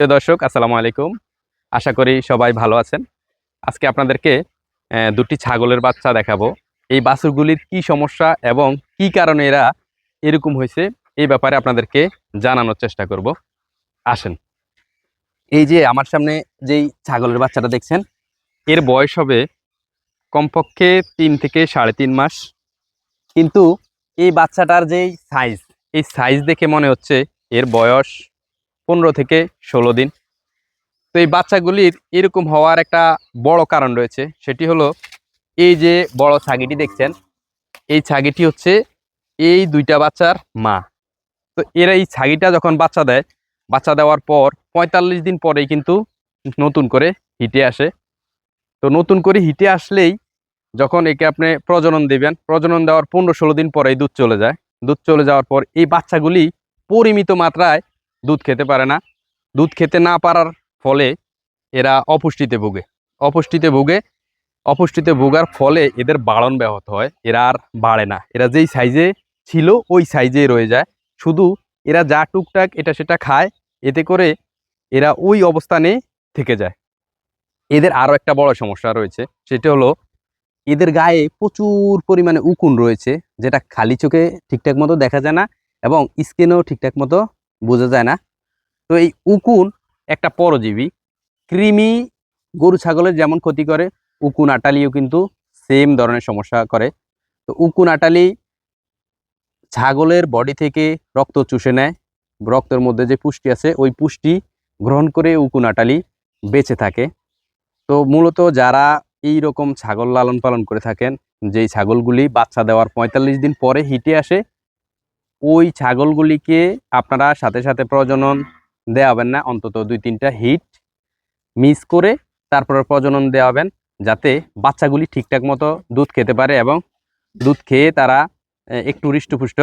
প্রিয় দর্শক, আসসালামু আলাইকুম। আশা করি সবাই ভালো আছেন। আজকে আপনাদেরকে দুটি ছাগলের বাচ্চা দেখাবো। এই বাছুরগুলির কি সমস্যা এবং কি কারণে এরা এরকম হয়েছে, এই ব্যাপারে আপনাদেরকে জানানোর চেষ্টা করব। আসেন। এই যে আমার সামনে যেই ছাগলের বাচ্চাটা দেখছেন, এর বয়স হবে কমপক্ষে তিন থেকে সাড়ে তিন মাস। কিন্তু এই বাচ্চাটার যেই সাইজ এই সাইজ দেখে মনে হচ্ছে এর বয়স পনেরো থেকে ষোলো দিন। তো এই বাচ্চাগুলির এরকম হওয়ার একটা বড় কারণ রয়েছে, সেটি হলো এই যে বড় ছাগিটি দেখছেন, এই ছাগিটি হচ্ছে এই দুইটা বাচ্চার মা। তো এরা এই ছাগিটা যখন বাচ্চা দেয়, বাচ্চা দেওয়ার পর পঁয়তাল্লিশ দিন পরেই কিন্তু নতুন করে হিটে আসে। তো নতুন করে হিটে আসলেই যখন একে আপনি প্রজনন দেবেন, প্রজনন দেওয়ার পনেরো ষোলো দিন পরেই দুধ চলে যায়। দুধ চলে যাওয়ার পর এই বাচ্চাগুলি পরিমিত মাত্রায় দুধ খেতে পারে না। দুধ খেতে না পারার ফলে এরা অপুষ্টিতে ভোগে। অপুষ্টিতে ভোগে, অপুষ্টিতে ভোগার ফলে এদের বাড়ন ব্যাহত হয়। এরা আর বাড়ে না। এরা যেই সাইজে ছিল, ওই সাইজেই রয়ে যায়। শুধু এরা যা টুকটাক এটা সেটা খায়, এতে করে এরা ওই অবস্থানে থেকে যায়। এদের আরও একটা বড় সমস্যা রয়েছে, সেটা হলো এদের গায়ে প্রচুর পরিমাণে উকুন রয়েছে, যেটা খালি চোখে ঠিকঠাক মতো দেখা যায় না এবং স্কিনেও ঠিকঠাক মতো বোঝা যায় না। তো এই উকুন একটা পরজীবী। কৃমি গরু ছাগলের যেমন ক্ষতি করে, উকুন আটালিও কিন্তু সেম ধরনের সমস্যা করে। তো উকুন আটালি ছাগলের বডি থেকে রক্ত চুষে নেয়। রক্তের মধ্যে যে পুষ্টি আছে, ওই পুষ্টি গ্রহণ করে উকুন আটালি বেঁচে থাকে। তো মূলত যারা এই রকম ছাগল লালন পালন করে থাকেন, যেই ছাগলগুলি বাচ্চা দেওয়ার পঁয়তাল্লিশ দিন পরে হিটে আসে ওই ছাগলগুলিকে আপনারা সাথে সাথে প্রজনন দেওয়াবেন না, অন্তত দুই তিনটা হিট মিস করে তারপরে প্রজনন দেওয়াবেন যাতে বাচ্চাগুলি ঠিকঠাক মতো দুধ খেতে পারে এবং দুধ খেয়ে তারা একটু হৃষ্টপুষ্ট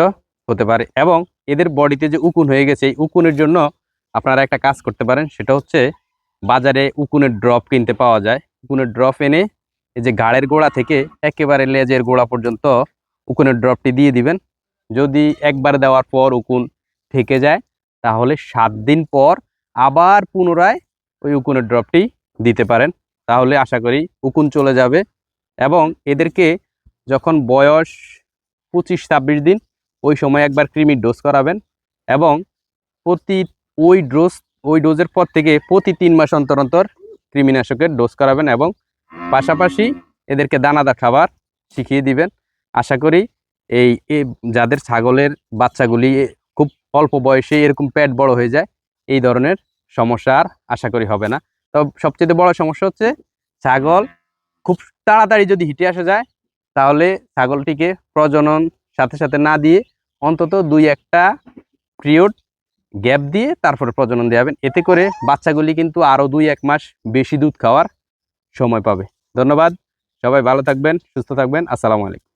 হতে পারে। এবং এদের বডিতে যে উকুন হয়ে গেছে, এই উকুনের জন্য আপনারা একটা কাজ করতে পারেন, সেটা হচ্ছে বাজারে উকুনের ড্রপ কিনতে পাওয়া যায়। উকুনের ড্রপ এনে এই যে গাড়ের গোড়া থেকে একেবারে লেজের গোড়া পর্যন্ত উকুনের ড্রপটি দিয়ে দিবেন। যদি একবার দেওয়ার পর উকুন থেকে যায়, তাহলে সাত দিন পর আবার পুনরায় ওই উকুনের ড্রপটি দিতে পারেন। তাহলে আশা করি উকুন চলে যাবে এবং এদেরকে যখন বয়স পঁচিশ ছাব্বিশ দিন, ওই সময় একবার কৃমির ডোজ করাবেন এবং প্রতি ওই ডোজ, ওই ডোজের পর থেকে প্রতি তিন মাস অন্তর অন্তর কৃমিনাশকের ডোজ করাবেন এবং পাশাপাশি এদেরকে দানাদার খাবার শিখিয়ে দিবেন। আশা করি এই যাদের ছাগলের বাচ্চাগুলি খুব অল্প বয়সে এরকম পেট বড় হয়ে যায়, এই ধরনের সমস্যা আর আশা করি হবে না। তো সবচেয়ে বড় সমস্যা হচ্ছে ছাগল খুব তাড়াতাড়ি যদি হিটে আসা যায়, তাহলে ছাগলটিকে প্রজনন সাথে সাথে না দিয়ে অন্তত দুই একটা পিরিয়ড গ্যাপ দিয়ে তারপরে প্রজনন দেওয়াবেন এতে করে বাচ্চাগুলি কিন্তু আরও দুই এক মাস বেশি দুধ খাওয়ার সময় পাবে। ধন্যবাদ। সবাই ভালো থাকবেন, সুস্থ থাকবেন। আসসালামু আলাইকুম।